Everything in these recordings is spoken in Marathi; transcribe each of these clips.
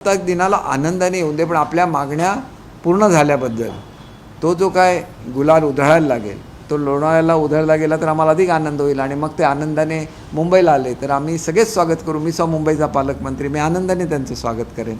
प्रजासत्ताक दिनाला आनंदाने येऊन दे पण आपल्या मागण्या पूर्ण झाल्याबद्दल. तो जो काय गुलाल उधळायला लागेल तो लोणावळ्याला उधळला गेला तर आम्हाला अधिक आनंद होईल आणि मग ते आनंदाने मुंबईला आले तर आम्ही सगळेच स्वागत करू. मी स्व मुंबईचा पालकमंत्री मी आनंदाने त्यांचं स्वागत करेन.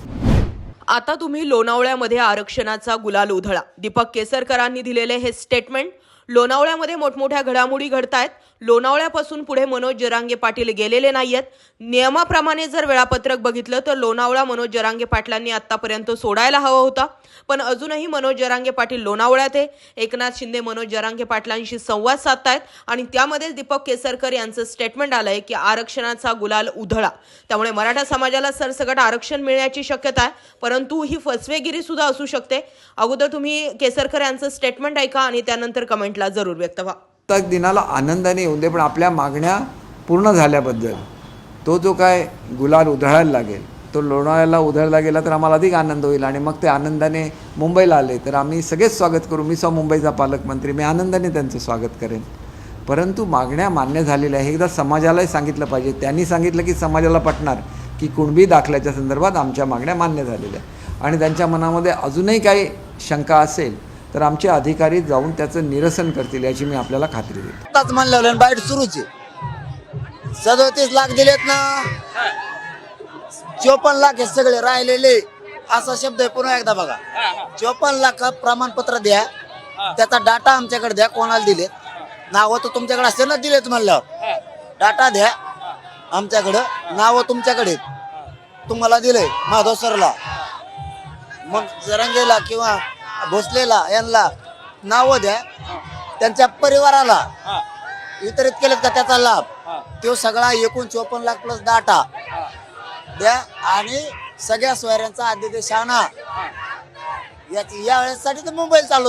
आता तुम्ही लोणावळ्यामध्ये आरक्षणाचा गुलाल उधळा. दीपक केसरकरांनी दिलेले हे स्टेटमेंट लोणावळ्यामध्ये मोठमोठ्या घडामोडी घडतायत. लोणावळ्यापासून पुढे मनोज जरांगे पाटील गेलेले नाहीयेत. नियमाप्रमाणे जर वेळापत्रक बघितलं तर लोणावळा मनोज जरांगे पाटलांनी आतापर्यंत सोडायला हवा होता. पण अजूनही मनोज जरांगे पाटील लोणावळ्यात आहे. एकनाथ शिंदे मनोज जरांगे पाटलांशी संवाद साधतायत. आणि त्यामध्येच दीपक केसरकर यांचं स्टेटमेंट आलंय की आरक्षणाचा गुलाल उधळा. त्यामुळे मराठा समाजाला सरसकट आरक्षण मिळण्याची शक्यता आहे. परंतु ही फसवेगिरी सुद्धा असू शकते. अगोदर तुम्ही केसरकर यांचं स्टेटमेंट ऐका आणि त्यानंतर कमेंट कमेंटला जरूर व्यक्त व्हा. प्रत्येक दिनाला आनंदाने येऊन दे पण आपल्या मागण्या पूर्ण झाल्याबद्दल. तो जो काय गुलाल उधळायला लागेल तो लोणावळ्याला उधळला गेला तर आम्हाला अधिक आनंद होईल आणि मग ते आनंदाने मुंबईला आले तर आम्ही सगळेच स्वागत करू. मी स्व मुंबईचा पालकमंत्री मी आनंदाने त्यांचं स्वागत करेन. परंतु मागण्या मान्य झालेल्या आहे एकदा समाजालाही सांगितलं पाहिजे. त्यांनी सांगितलं की समाजाला पटणार की कुणबी दाखल्याच्या संदर्भात आमच्या मागण्या मान्य झालेल्या आणि त्यांच्या मनामध्ये अजूनही काही शंका असेल तर आमचे अधिकारी जाऊन त्याचं निरसन करतील याची मी आपल्याला खात्री देतो. आताच म्हणलं बाईट सुरूच आहे. सदोतीस लाख दिलेत ना. चोपन्न लाख हे सगळे राहिलेले. असा शब्द आहे पुन्हा एकदा बघा. चोपन्न लाख प्रमाणपत्र द्या. त्याचा डाटा आमच्याकडे द्या कोणाला दिलेत. नावं तर तुमच्याकडे असते ना दिलेत म्हणल्यावर डाटा द्या आमच्याकडं. नावं तुमच्याकडे तुम्हाला दिले माधव सरला. मग जरंगेला किंवा भोसलेला यांना नावं द्या. त्यांच्या परिवाराला वितरित केलेत का त्याचा लाभ? तो सगळा एकूण चोपन्न लाख प्लस डाटा द्या. आणि सगळ्या सोयऱ्यांचा आद्यदेश आणा याची या वेळेसाठी तर मुंबईला चालू.